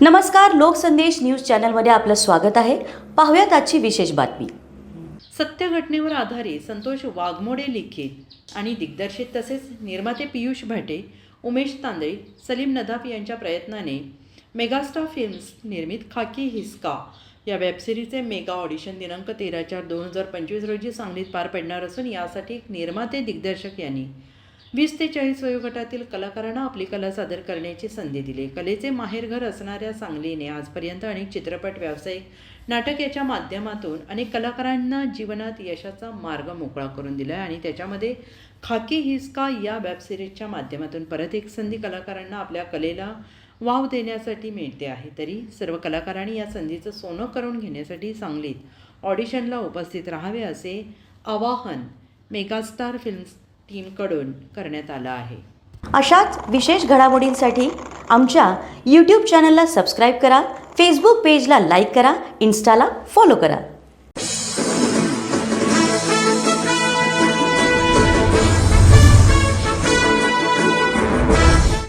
नमस्कार लोकसंदेश न्यूज चॅनलमध्ये आपलं स्वागत आहे. पाहूयात आजची विशेष बातमी. सत्य घटनेवर आधारित संतोष वाघमोडे लिखित आणि दिग्दर्शित तसेच निर्माते पियुष भाटे उमेश तांदळे सलीम नदाफ यांच्या प्रयत्नाने मेगास्टार फिल्म्स निर्मित खाकी हिसका या वेबसिरीजचे मेगा ऑडिशन दिनांक तेरा चार दोन हजार पंचवीस रोजी सांगलीत पार पडणार असून यासाठी निर्माते दिग्दर्शक यांनी वीस ते चाळीस वयोगटातील कलाकारांना आपली कला सादर करण्याची संधी दिली. कलेचे माहेरघर असणाऱ्या सांगलीने आजपर्यंत अनेक चित्रपट व्यावसायिक नाटक याच्या माध्यमातून अनेक कलाकारांना जीवनात यशाचा मार्ग मोकळा करून दिला आहे आणि त्याच्यामध्ये खाकी हिसका या वेबसिरीजच्या माध्यमातून परत एक संधी कलाकारांना आपल्या कलेला वाव देण्यासाठी मिळते आहे. तरी सर्व कलाकारांनी या संधीचं सोनं करून घेण्यासाठी सांगलीत ऑडिशनला उपस्थित राहावे असे आवाहन मेगास्टार फिल्म्स टीमकडून करण्यात आलं आहे. अशाच विशेष घडामोडींसाठी आमच्या यूट्यूब चॅनलला सबस्क्राईब करा फेसबुक पेजला लाईक करा इन्स्टाला फॉलो करा.